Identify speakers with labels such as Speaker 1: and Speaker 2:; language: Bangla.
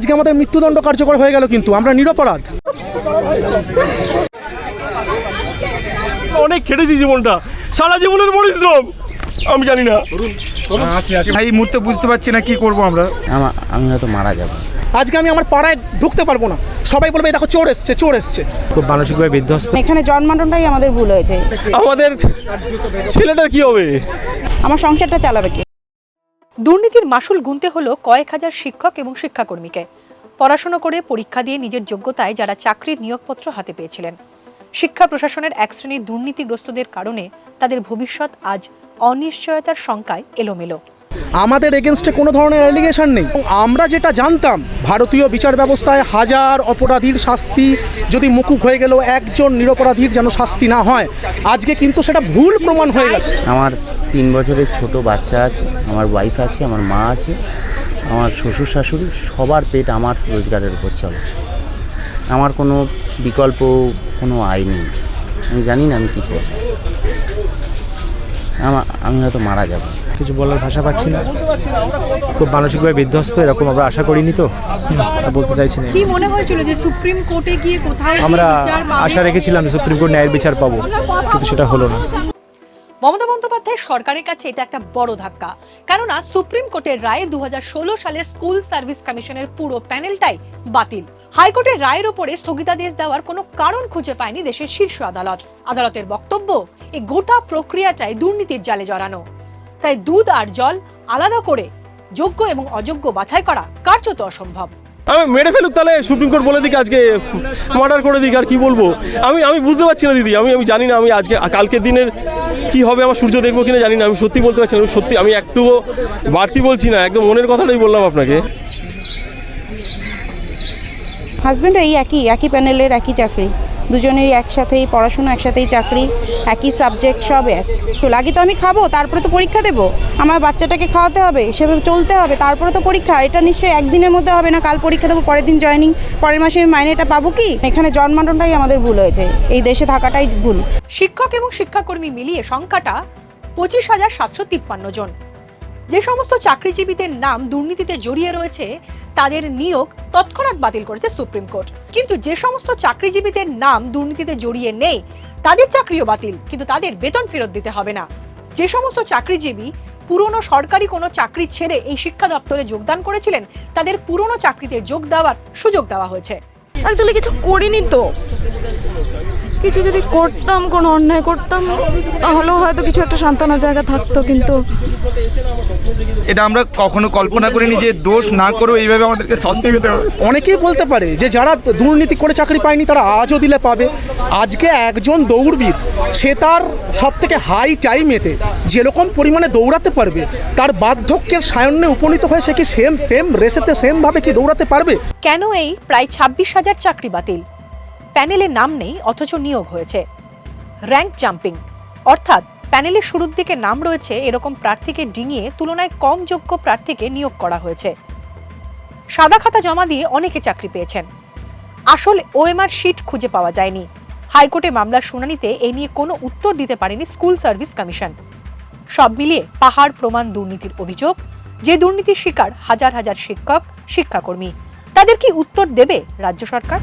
Speaker 1: আজকে আমাদের মৃত্যুদণ্ড কার্যকর হয়ে গেল কিন্তু আমরা নিরপরাধ।
Speaker 2: অনেক খেটেছি জীবনটা। সারা জীবনের পরিশ্রম। আমি জানি না।
Speaker 3: এই মুহূর্তে বুঝতে পারছি না কি করব আমরা।
Speaker 4: আমি হয়তো মারা যাব।
Speaker 1: আজকে আমি আমার পাড়ায় ঢুকতে পারব না। সবাই বলবে দেখো চোর এসছে চোর এসছে।
Speaker 5: খুব মানসিকভাবে বিধ্বস্ত।
Speaker 6: এখানে জন্মানোটাই আমাদের ভুল হয়েছে।
Speaker 2: আমাদের ছেলেটার কি হবে?
Speaker 6: আমার সংসারটা চালাবে কে?
Speaker 7: দুর্নীতির মাসুল গুনতে হলো কয়েক হাজার শিক্ষক এবং শিক্ষাকর্মীকে। পড়াশোনা করে পরীক্ষা দিয়ে নিজের যোগ্যতায় যারা চাকরির নিয়োগপত্র হাতে পেয়েছিলেন। শিক্ষা প্রশাসনের এক শ্রেণির দুর্নীতিগ্রস্তদের কারণে তাদের ভবিষ্যৎ আজ অনিশ্চয়তার শঙ্কায় এলোমেলো।
Speaker 1: আমাদের এগেনস্টে কোনো ধরনের অ্যালিগেশন নেই। আমরা যেটা জানতাম ভারতীয় বিচার ব্যবস্থায় হাজার অপরাধীর শাস্তি যদি মুকুব হয়ে গেল একজন নিরপরাধীর যেন শাস্তি না হয় আজকে কিন্তু সেটা ভুল প্রমাণ হয়ে গেল।
Speaker 4: আমার তিন বছরের ছোট বাচ্চা আছে আমার ওয়াইফ আছে আমার মা আছে আমার শ্বশুর শাশুড়ি সবার পেট আমার রোজগারের উপর চলে। আমার কোনো বিকল্প কোনো আয় নেই। আমি জানি না আমি কী করব। আমা- আমি হয়তো মারা যাব।
Speaker 5: কিছু বলার ভাষা পাচ্ছি না। খুব মানসিকভাবে বিধ্বস্ত এরকম আমরা আশা করিনি তো। বলতে চাইছি না।
Speaker 7: কি মনে হয়েছিল যে সুপ্রিম কোর্টে গিয়ে কোথায়
Speaker 5: আমরা আশা রেখেছিলাম যে সুপ্রিম কোর্ট ন্যায়ের বিচার পাবো কিন্তু সেটা হলো না।
Speaker 7: মমতা বন্দ্যোপাধ্যায় সরকারের কাছে এটা একটা বড় ধাক্কা। কেননা সুপ্রিম কোর্টের রায়ে দু সালে স্কুল সার্ভিস কমিশনের পুরো প্যানেলটাই বাতিল। হাইকোর্টের রায়ের ওপরে স্থগিতাদেশ দেওয়ার কোনো কারণ খুঁজে পায়নি দেশের শীর্ষ আদালত। আদালতের বক্তব্য এই গোটা প্রক্রিয়াটাই দুর্নীতির জালে জড়ানো। তাই দুধ আর জল আলাদা করে যোগ্য এবং অযোগ্য বাছাই করা কার্যত অসম্ভব।
Speaker 2: আমি মেরে ফেলুক তাহলে, সুপ্রিম কোর্ট বলে দিক আজকে মার্ডার করে দিক, আর কি বলব? আমি আমি বুঝতে পারছি না দিদি, আমি আমি জানি না, আমি আজকে, কালকের দিনের কি হবে, আমার সূর্য দেখব কিনা জানি না, আমি সত্যি বলতে পারছি না, আমি সত্যি, আমি একটুও বাড়তি বলছি না, একদম মনের কথাটাই বললাম আপনাকে।
Speaker 6: হাজব্যান্ড এই একই একই প্যানেলের একই চাকরি। দুজনেরই একসাথেই পড়াশুনো, একসাথেই চাকরি, একই সাবজেক্ট সব এক। তো লাগে তো আমি খাব, তারপরে তো পরীক্ষা দেবো। আমার বাচ্চাটাকে খাওয়াতে হবে, সেভাবে চলতে হবে, তারপরে তো পরীক্ষা। এটা নিশ্চয়ই একদিনের মধ্যে হবে না, কাল পরীক্ষা দেবো, পরের দিন জয়েনিং পরের মাসে আমি মাইনেটা পাবো কি? এখানে জন্মানোটাই আমাদের ভুল হয়েছে, এই দেশে থাকাটাই ভুল।
Speaker 7: শিক্ষক এবং শিক্ষাকর্মী মিলিয়ে সংখ্যাটা পঁচিশ হাজার সাতশো তিপ্পান্ন জন। যে সমস্ত চাকরিজীবীদের নাম দুর্নীতিতে জড়িয়ে রয়েছে, তাদের নিয়োগ তৎক্ষণাৎ বাতিল করেছে সুপ্রিম কোর্ট। কিন্তু যে সমস্ত চাকরিজীবীদের নাম দুর্নীতিতে জড়িয়ে নেই, তাদের চাকরিও বাতিল, কিন্তু তাদের বেতন ফেরত দিতে হবে না। যে সমস্ত চাকরিজীবী পুরনো সরকারি কোনো চাকরি ছেড়ে এই শিক্ষা দপ্তরে যোগদান করেছিলেন, তাদের পুরনো চাকরিতে যোগ দেওয়ার সুযোগ দেওয়া হয়েছে।
Speaker 8: অ্যাকচুয়ালি কিছু করিনি তো? কিছু যদি করতাম কোনো অন্যায় করতাম তাহলেও হয়তো কিছু একটা সান্ত্বনার জায়গা থাকতো কিন্তু
Speaker 3: এটা আমরা কখনো কল্পনা করিনি যে দোষ না করেও এইভাবে আমাদেরকে শাস্তি পেতে হবে।
Speaker 1: অনেকেই বলতে পারে যে যারা দুর্নীতি করে চাকরি পায়নি তারা আজও দিলে পাবে। আজকে একজন দৌড়বিদ সে তার সব থেকে হাই টাইমেতে যেরকম পরিমাণে দৌড়াতে পারবে তার বার্ধক্যের সায়ন্যে উপনীত হয়ে সে কি সেম সেম রেসেতে সেমভাবে কি দৌড়াতে পারবে?
Speaker 7: কেন এই প্রায় ছাব্বিশ হাজার চাকরি বাতিল? প্যানেলে নাম নেই, অথচ নিয়োগ হয়েছে। Rank jumping. অর্থাৎ, প্যানেলের শুরুর দিকে নাম রয়েছে, এরকম প্রার্থীকে ডিঙিয়ে তুলনায় কম যোগ্য প্রার্থীকে নিয়োগ করা হয়েছে। সাদা খাতা জমা দিয়ে অনেকে চাকরি পেয়েছেন। আসল ওএমআর শিট খুঁজে পাওয়া যায়নি। হাইকোর্টে মামলার শুনানিতে এ নিয়ে কোনো উত্তর দিতে পারেনি স্কুল সার্ভিস কমিশন। সব মিলিয়ে পাহাড় প্রমাণ দুর্নীতির অভিযোগ, যে দুর্নীতির শিকার হাজার হাজার শিক্ষক, শিক্ষাকর্মী। তাদের কি উত্তর দেবে রাজ্য সরকার?